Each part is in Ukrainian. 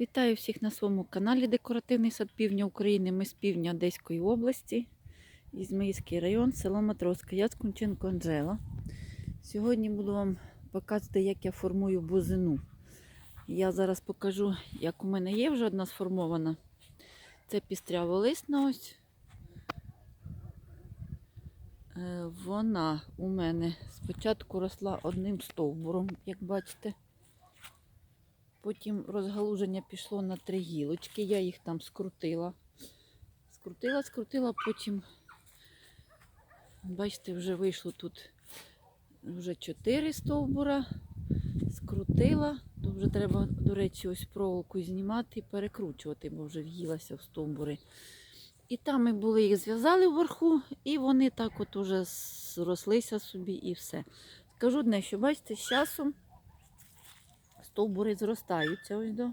Вітаю всіх на своєму каналі Декоративний сад Півдня України. Ми з півдня Одеської області, Ізмаїльський район, село Матроска. Я Скунченко Анжела. Сьогодні буду вам показувати, як я формую бузину. Я зараз покажу, як у мене є вже одна сформована. Це пістряволисна ось. Е, Вона у мене спочатку росла одним стовбуром, як бачите. Потім розгалуження пішло на три гілочки. Я їх там скрутила. Скрутила, скрутила, потім, бачите, вже вийшло тут вже чотири стовбура. Скрутила. Тут вже треба, до речі, ось проволоку знімати і перекручувати, бо вже в'їлася в стовбури. І там ми були, їх зв'язали вверху, і вони так от уже зрослися собі і все. Скажу одне, що бачите, з часом стовбури зростаються ось до.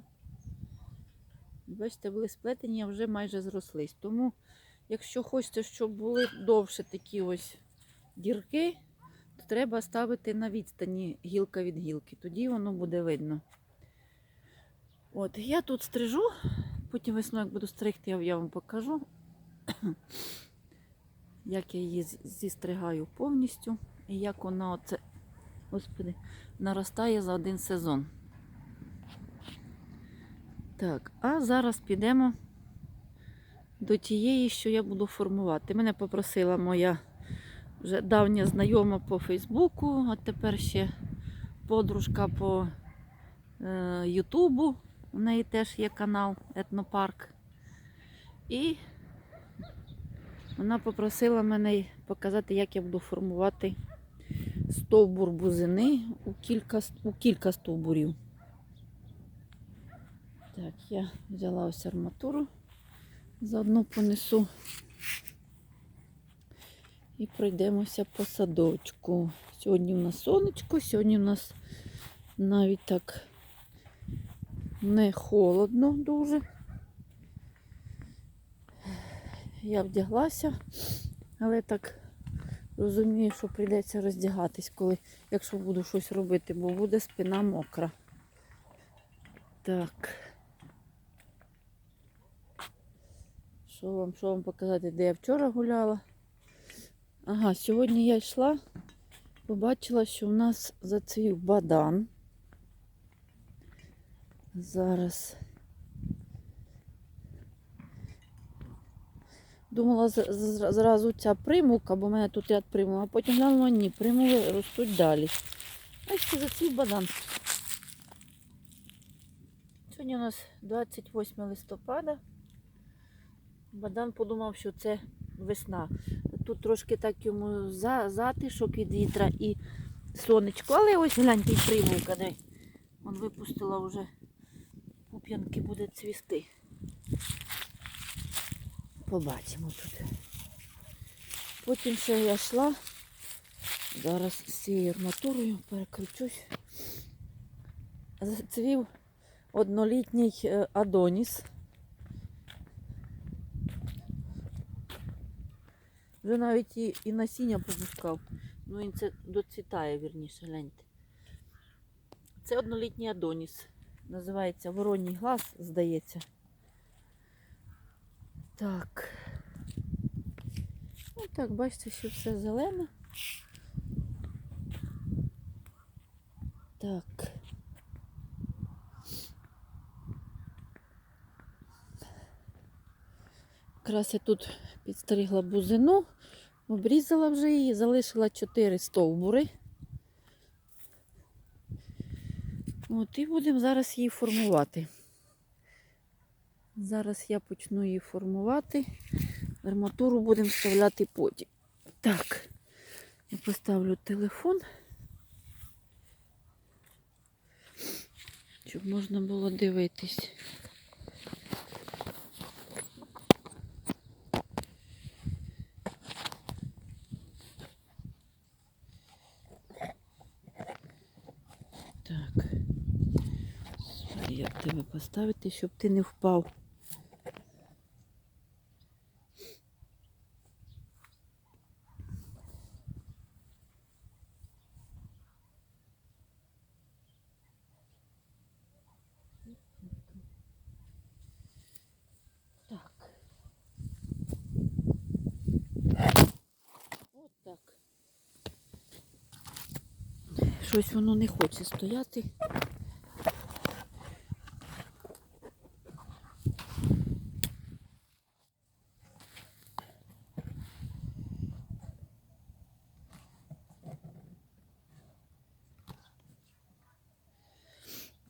Бачите, були сплетені, а вже майже зрослись. Тому, якщо хочете, щоб були довше такі ось дірки, то треба ставити на відстані гілка від гілки. Тоді воно буде видно. От, я тут стрижу, потім весною, як буду стригти, я- вам покажу, як я її зістригаю повністю і як вона оце, господи, наростає за один сезон. Так, а зараз підемо до тієї, що я буду формувати. Мене попросила моя вже давня знайома по Фейсбуку, а тепер ще подружка по е, Ютубу. У неї теж є канал Етнопарк. І вона попросила мене показати, як я буду формувати стовбур бузини у кілька, у кілька стовбурів. Так, я взяла ось арматуру, заодно понесу і пройдемося по садочку. Сьогодні у нас сонечко, сьогодні у нас навіть так не холодно дуже. Я вдяглася, але так розумію, що прийдеться роздягатись, коли, якщо буду щось робити, бо буде спина мокра. Так. Що вам, що вам показати, де я вчора гуляла? Ага, сьогодні я йшла, побачила, що в нас зацвів бадан. Зараз. Думала зразу ця примулка, бо в мене тут ряд примул, а потім глянула, ні, примули ростуть далі. Бачите, зацвів бадан. Сьогодні у нас 28 листопада. Бадан подумав, що це весна. Тут трошки так йому затишок від вітра і сонечко. Але ось гляньте, і де Вон випустила вже пуп'янки буде цвісти. Побачимо тут. Потім ще я йшла. Зараз з цією арматурою переключусь. Зацвів однолітній е, Адоніс. Вже навіть і, і насіння попускав. Ну він це доцвітає, вірніше, гляньте. Це однолітній Адоніс. Називається Вороній глаз, здається. Так. Ну так, бачите, що все зелене. Так. Якраз я тут підстригла бузину, обрізала вже її, залишила 4 стовбури. От, і будемо зараз її формувати. Зараз я почну її формувати. Арматуру будемо вставляти потім. Так, я поставлю телефон, щоб можна було дивитись. Так. я тебе поставити, щоб ти не впав. Щось воно не хоче стояти.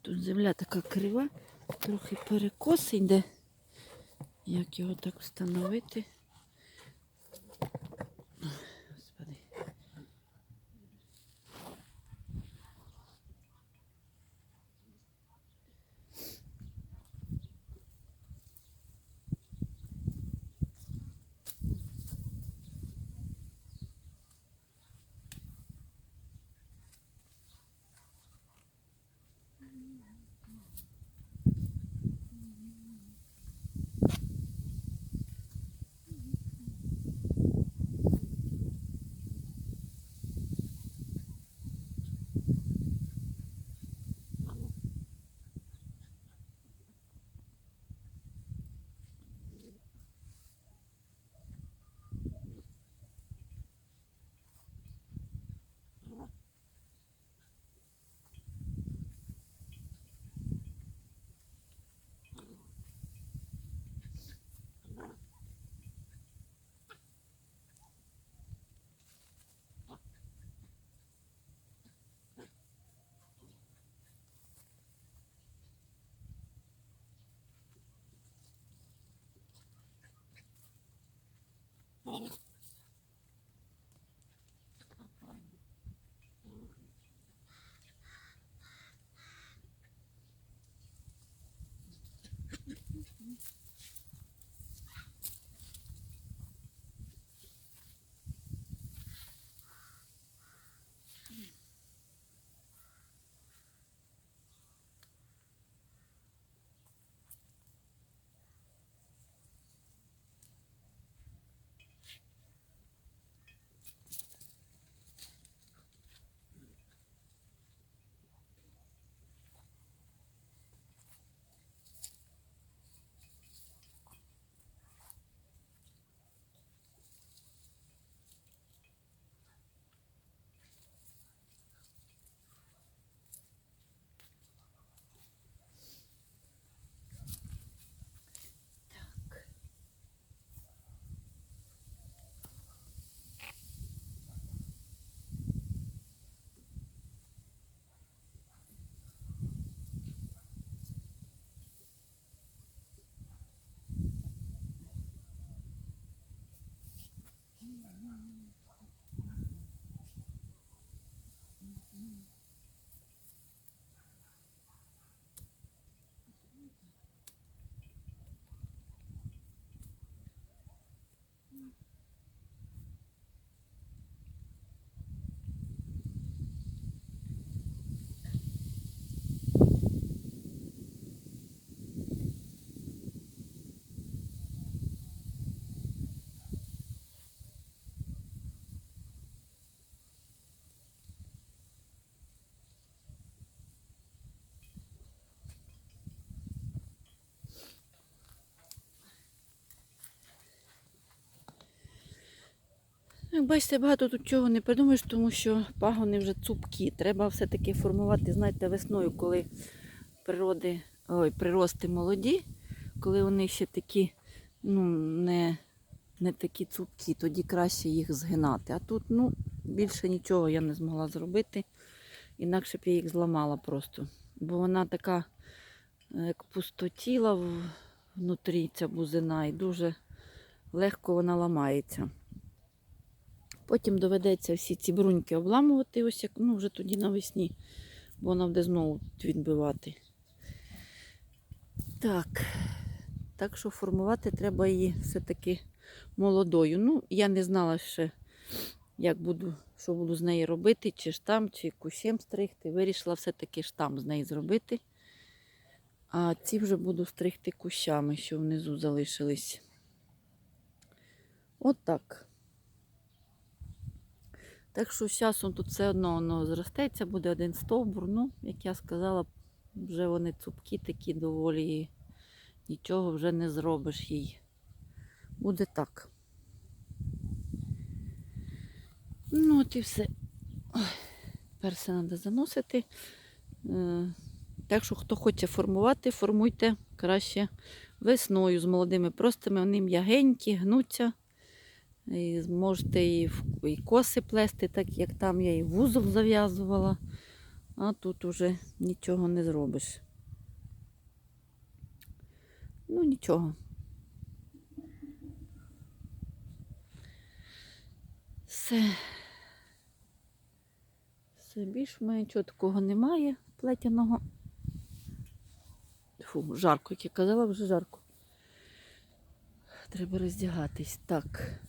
Тут земля така крива, трохи перекос йде. Як його так встановити? Як бачите, багато тут чого не придумаєш, тому що пагони вже цупкі. Треба все-таки формувати, знаєте, весною, коли природи, ой, прирости молоді, коли вони ще такі, ну, не, не такі цупкі, тоді краще їх згинати. А тут, ну, більше нічого я не змогла зробити. Інакше б я їх зламала просто. Бо вона така, як пустотіла внутрі ця бузина, і дуже легко вона ламається. Потім доведеться всі ці бруньки обламувати, ось як ну, вже тоді навесні, бо вона буде знову відбивати. Так. Так що формувати треба її все-таки молодою. Ну, я не знала ще, як буду, що буду з нею робити, чи штам, чи кущем стригти. Вирішила все-таки штам з неї зробити. А ці вже буду стригти кущами, що внизу залишились. От так. Що з часом тут все одно воно зростеться, буде один стовбур. Ну, як я сказала, вже вони цупкі такі доволі. Нічого вже не зробиш їй. Буде так. Ну, от і все. Ой, Тепер все треба заносити. Е, Так що, хто хоче формувати, формуйте краще весною з молодими простими. Вони м'ягенькі, гнуться. І можете і, і коси плести, так як там я і вузол зав'язувала. А тут уже нічого не зробиш. Ну, нічого. Все. Все, більш нічого такого немає плетяного. Фу, жарко, як я казала, вже жарко. Треба роздягатись. Так.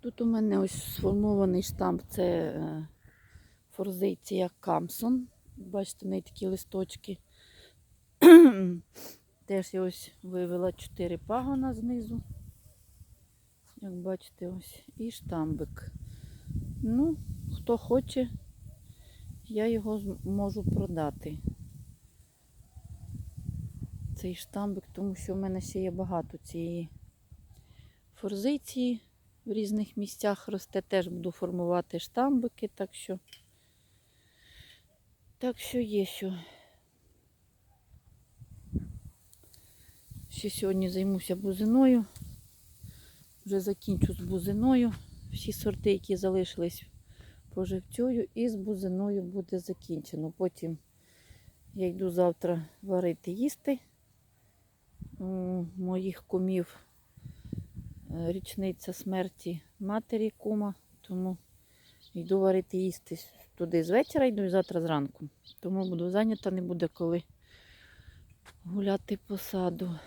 Тут у мене ось сформований штамп, це е, форзиція Камсон. Бачите, в неї такі листочки. Теж я ось вивела 4 пагона знизу. Як бачите, ось. І штамбик. Ну, хто хоче, я його можу продати. Цей штамбик, тому що в мене ще є багато цієї форзиції в різних місцях росте. Теж буду формувати штамбики, так що, так що є що. Ще сьогодні займуся бузиною. Вже закінчу з бузиною. Всі сорти, які залишились, поживцюю, і з бузиною буде закінчено. Потім я йду завтра варити їсти. Моїх кумів річниця смерті матері кума, тому йду варити їсти туди з вечора, йду і завтра зранку. Тому буду зайнята, не буде коли гуляти по саду.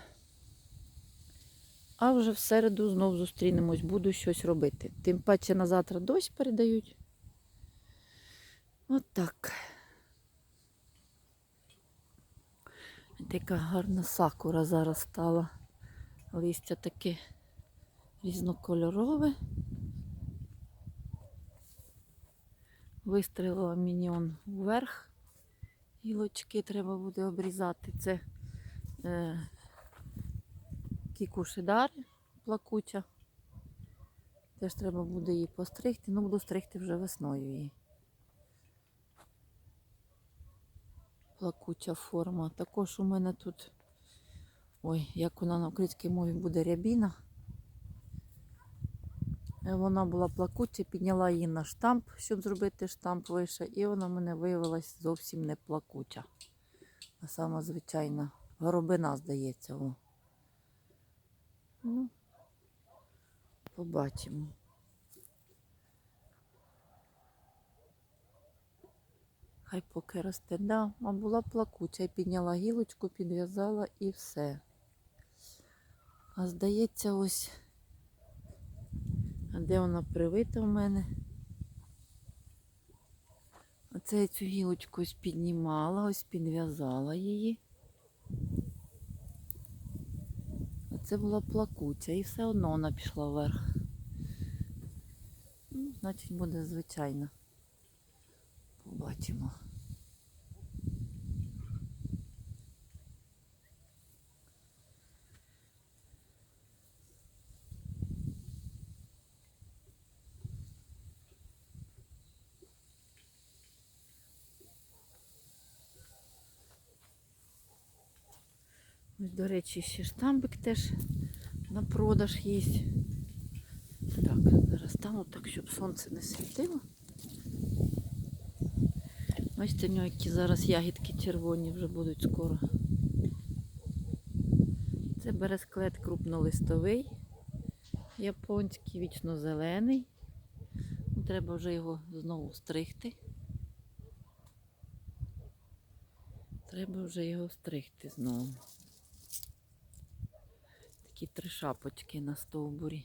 А вже в середу знов зустрінемось, буду щось робити. Тим паче на завтра дощ передають. От так. Така гарна сакура зараз стала. Листя таке різнокольорове. Вистрілила міньон вверх. Гілочки треба буде обрізати. Це е, кікушидар плакуча. Теж треба буде її постригти, ну буду стригти вже весною її. Плакуча форма. Також у мене тут, ой, як вона на українській мові буде рябіна. Е, Вона була плакуча, підняла її на штамп, щоб зробити штамп вище, і вона в мене виявилась зовсім не плакуча. А сама звичайна горобина, здається. О. Ну, побачимо. Хай поки росте. Да, а була плакуча. Я підняла гілочку, підв'язала і все. А здається, ось. А де вона привита в мене? Оце я цю гілочку ось піднімала, ось підв'язала її. Це була плакуча і все одно вона пішла вверх. Ну, значить буде звичайно. Побачимо. До речі, ще штамбик теж на продаж є. Так, зараз стану так, щоб сонце не світило. Бачите, в нього які зараз ягідки червоні вже будуть скоро. Це бересклет крупнолистовий, японський, вічно зелений. Треба вже його знову стригти. Треба вже його стригти знову. Такі три шапочки на стовбурі.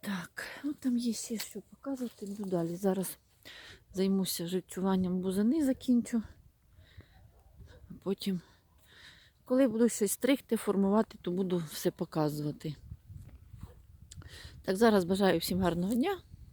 Так, ну там є ще що показувати. Йду далі. Зараз займуся життюванням бузини, закінчу. Потім, коли буду щось стригти, формувати, то буду все показувати. Так, зараз бажаю всім гарного дня.